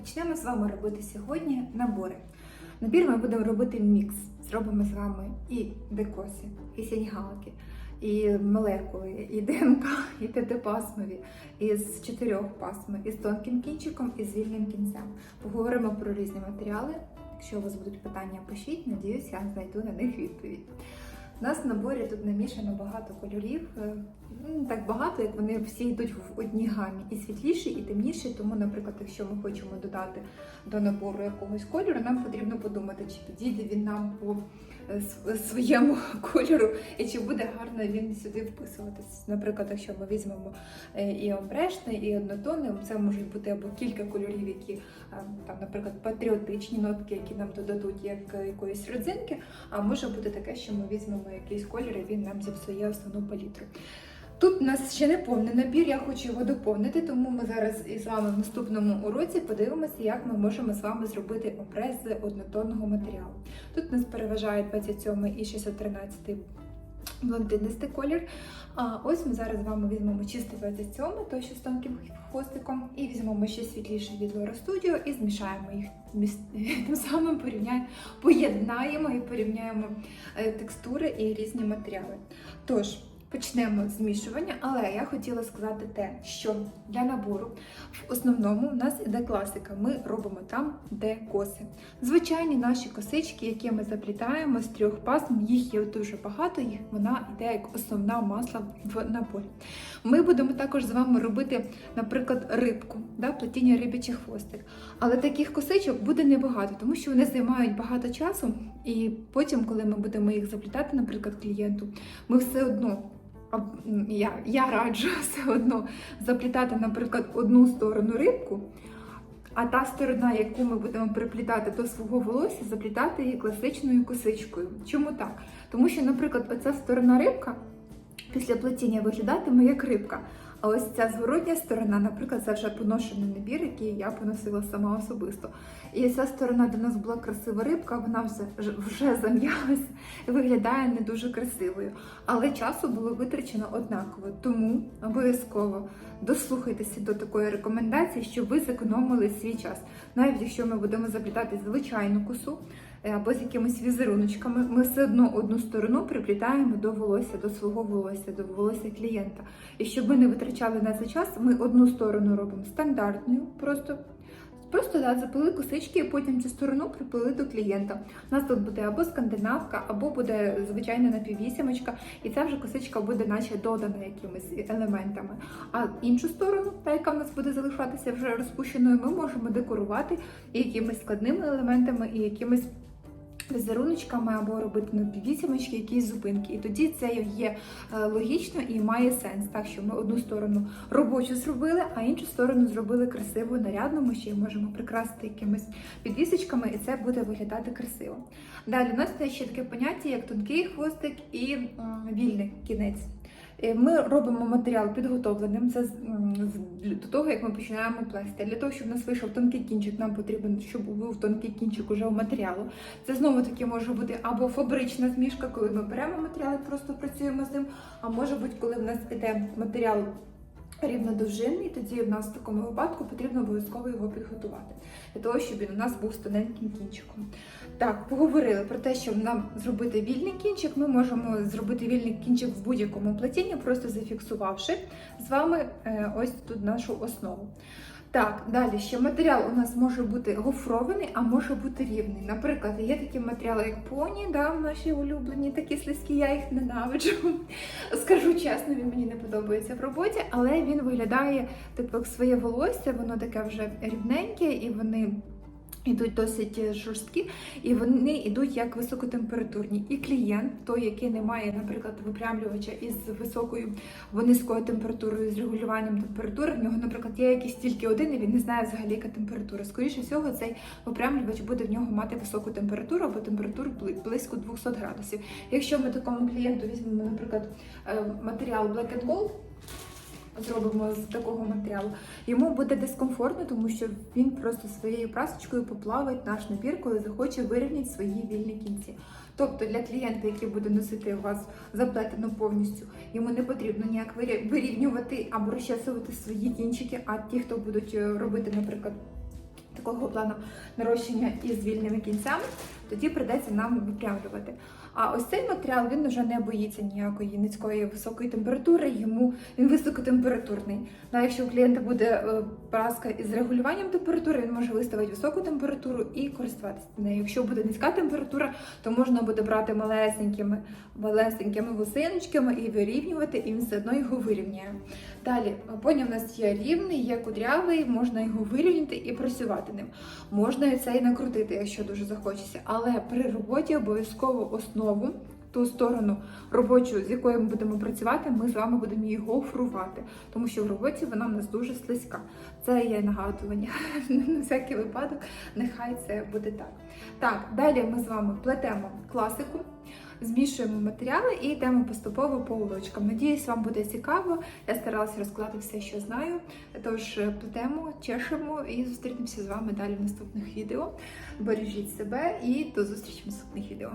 Почнемо з вами робити сьогодні набори. Набір ми будемо робити мікс. Зробимо з вами і декоси, і сіньгалки, і молекули, і ДНК, і п'ятипасмові, і з чотирьох пасм, і з тонким кінчиком, і з вільним кінцем. Поговоримо про різні матеріали. Якщо у вас будуть питання, пишіть, надіюсь, я знайду на них відповідь. У нас в наборі тут намішано багато кольорів. е, ну, так багато, як вони всі йдуть в одній гамі. І світліші, і темніші. Тому, наприклад, якщо ми хочемо додати до набору якогось кольору, нам потрібно подумати, чи підійде він нам по своєму кольору, і чи буде гарно він сюди вписуватись. Наприклад, якщо ми візьмемо е, і омбрешне, і однотонне, це можуть бути або кілька кольорів, які там, наприклад, патріотичні нотки, які нам додадуть як якоїсь родзинки. А може бути таке, що ми візьмемо якийсь колір, і він нам зіпсує основну палітру. Тут у нас ще не повний набір, я хочу його доповнити, тому ми зараз із вами в наступному уроці подивимося, як ми можемо з вами зробити обрез з однотонного матеріалу. Тут у нас переважає 27 і 613 блондинистий колір. А ось ми зараз з вами візьмемо чистий 27, той що з тонким хвостиком, і візьмемо ще світліший від Lora Studio і змішаємо їх тим самим порівняємо, поєднаємо і порівняємо е, текстури і різні матеріали. Тож, почнемо змішування, але я хотіла сказати те, що для набору в основному в нас іде класика. Ми робимо там, де коси. Звичайні наші косички, які ми заплітаємо з трьох пасм, їх є дуже багато, їх вона йде як основна масла в наборі. Ми будемо також з вами робити, наприклад, рибку, да, плетіння рибячих хвостик. Але таких косичок буде небагато, тому що вони займають багато часу, і потім, коли ми будемо їх заплітати, наприклад, клієнту, ми все одно. Я, я раджу все одно заплітати, наприклад, одну сторону рибку, а та сторона, яку ми будемо приплітати до свого волосся, заплітати її класичною косичкою. Чому так? Тому що, наприклад, оця сторона рибка після плетіння виглядатиме як рибка. А ось ця зворотня сторона, наприклад, це вже поношений набір, який я поносила сама особисто. І ця сторона, у нас була красива рибка, вона вже, вже зам'ялась і виглядає не дуже красивою. Але часу було витрачено однаково. Тому обов'язково дослухайтеся до такої рекомендації, щоб ви зекономили свій час. Навіть якщо ми будемо заплітати звичайну косу або з якимись візеруночками, ми все одно одну сторону приплітаємо до волосся, до свого волосся, до волосся клієнта. І щоб ми не витрачали на це час, ми одну сторону робимо стандартною, просто. Просто да, запили косички, і потім цю сторону припили до клієнта. У нас тут буде або скандинавка, або буде звичайна напіввісімочка, і ця вже косичка буде наче додана якимись елементами. А іншу сторону, та яка в нас буде залишатися вже розпущеною, ми можемо декорувати і якимись складними елементами, і якимись візеруночками або робити напіввісімочки, якісь зупинки. І тоді це є е, логічно і має сенс. Так що ми одну сторону робочу зробили, а іншу сторону зробили красиво, нарядно. Ми ще й можемо прикрасити якимись підвісочками, і це буде виглядати красиво. Далі у нас є ще таке поняття, як тонкий хвостик і вільний кінець. Е, Ми робимо матеріал підготовленим. Це до того, як ми починаємо плести. Для того, щоб у нас вийшов тонкий кінчик, нам потрібен, щоб був тонкий кінчик уже у матеріалу. Це знову таки може бути або фабрична змішка, коли ми беремо матеріал і просто працюємо з ним, а може бути, коли в нас іде матеріал рівнодовжинний, тоді в нас в такому випадку потрібно обов'язково його підготувати, для того, щоб він у нас був з тоненьким кінчиком. Так, поговорили про те, щоб нам зробити вільний кінчик. Ми можемо зробити вільний кінчик в будь-якому плетінні, просто зафіксувавши з вами е, ось тут нашу основу. Так, далі ще матеріал у нас може бути гофрований, а може бути рівний. Наприклад, є такі матеріали, як поні, да, наші улюблені, такі слизькі, я їх ненавиджу. Скажу чесно, він мені не подобається в роботі, але він виглядає типу як своє волосся, воно таке вже рівненьке, і вони йдуть досить жорсткі, і вони йдуть як високотемпературні. І клієнт, той, який не має, наприклад, випрямлювача із високою або низькою температурою, з регулюванням температури, в нього, наприклад, є якийсь тільки один, і він не знає взагалі, яка температура. Скоріше всього, цей випрямлювач буде в нього мати високу температуру або температуру близько 200 градусів. Якщо ми такому клієнту візьмемо, наприклад, е, матеріал Black and Gold, зробимо з такого матеріалу, йому буде дискомфортно, тому що він просто своєю прасочкою поплавить наш набір, коли захоче вирівняти свої вільні кінці. Тобто для клієнта, який буде носити у вас заплетено повністю, йому не потрібно ніяк вирівнювати або розчесувати свої кінчики, а ті, хто будуть е, робити, наприклад, такого плану нарощення із вільними кінцями, тоді придеться нам випрямлювати. А ось цей матеріал він вже не боїться ніякої низької високої температури, йому він високотемпературний. Навіть якщо у клієнта буде е, праска із регулюванням температури, він може виставити високу температуру і користуватися нею. Якщо буде низька температура, то можна буде брати малесенькими, малесенькими гусиночками і вирівнювати, і він все одно його вирівняє. Далі, потім у нас є рівний, є кудрявий, можна його вирівняти і працювати ним. Можна це і накрутити, якщо дуже захочеться. Але при роботі обов'язково основу, ту сторону робочу, з якою ми будемо працювати, ми з вами будемо її гофрувати, тому що в роботі вона в нас дуже слизька. Це є нагадування. На всякий випадок, нехай це буде так. Так, далі ми з вами плетемо класику. Змішуємо матеріали і йдемо поступово по улочкам. Надіюсь, вам буде цікаво. Я старалася розклати все, що знаю. Тож плетемо, чешемо і зустрінемося з вами далі в наступних відео. Бережіть себе і до зустрічі в наступних відео.